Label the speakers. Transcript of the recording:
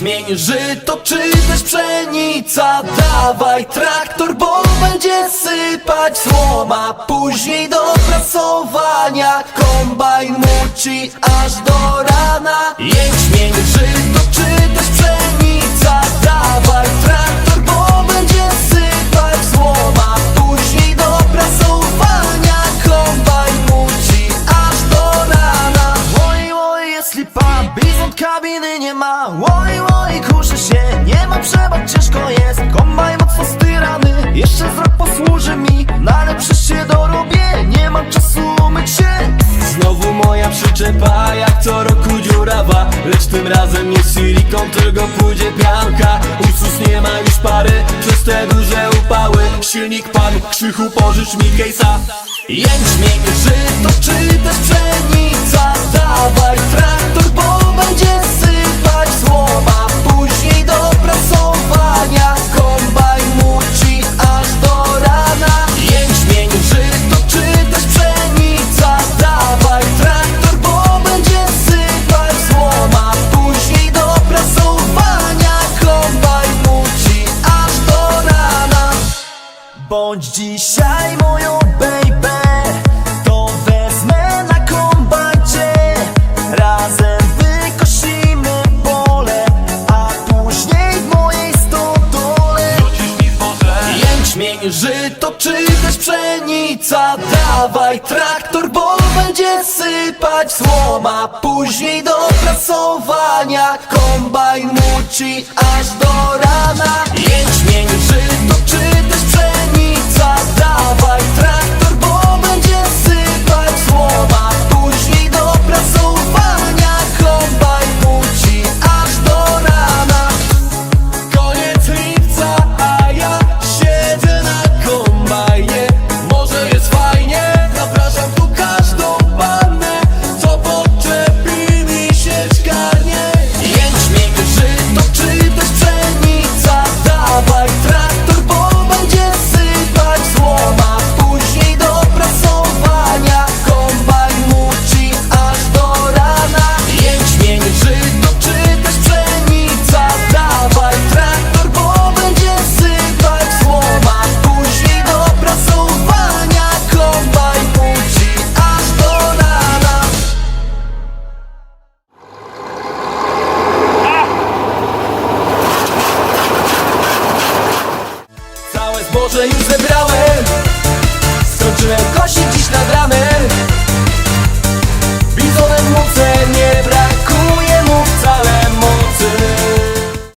Speaker 1: Jęczmień, żyto czy też pszenica? Dawaj traktor, bo będzie sypać słoma. Później do prasowania Kombajn muci aż do rana. Jęczmień, żyto czy też pszenica? Dawaj traktor, bo będzie sypać słoma. Później do prasowania Kombajn muci aż do rana. Oj, oj, jest lipa, bizont kabiny nie ma. Oj, oj, kurzy się, nie ma przebacz, ciężko jest. Kombaj mocno styrany, jeszcze z rok posłuży mi. No ale przecież się dorobię, nie mam czasu umyć się. Znowu moja przyczepa, jak co roku dziurawa. Lecz tym razem nie silikon, tylko pójdzie pianka. Ursus nie ma już pary, przez te duże upały. Silnik pan, krzychu pożycz mi case'a Jęczmień, żyto czy też pszenica dzisiaj moją baby To wezmę na kombajcie Razem wykosimy pole A później w mojej stodole. Jęczmień, żyto czy też pszenica? Dawaj traktor, bo będzie sypać słoma. Później do prasowania Kombajn muci aż do rana. Jęczmień, zboże już zebrałem. Skończyłem kosić dziś nad ranem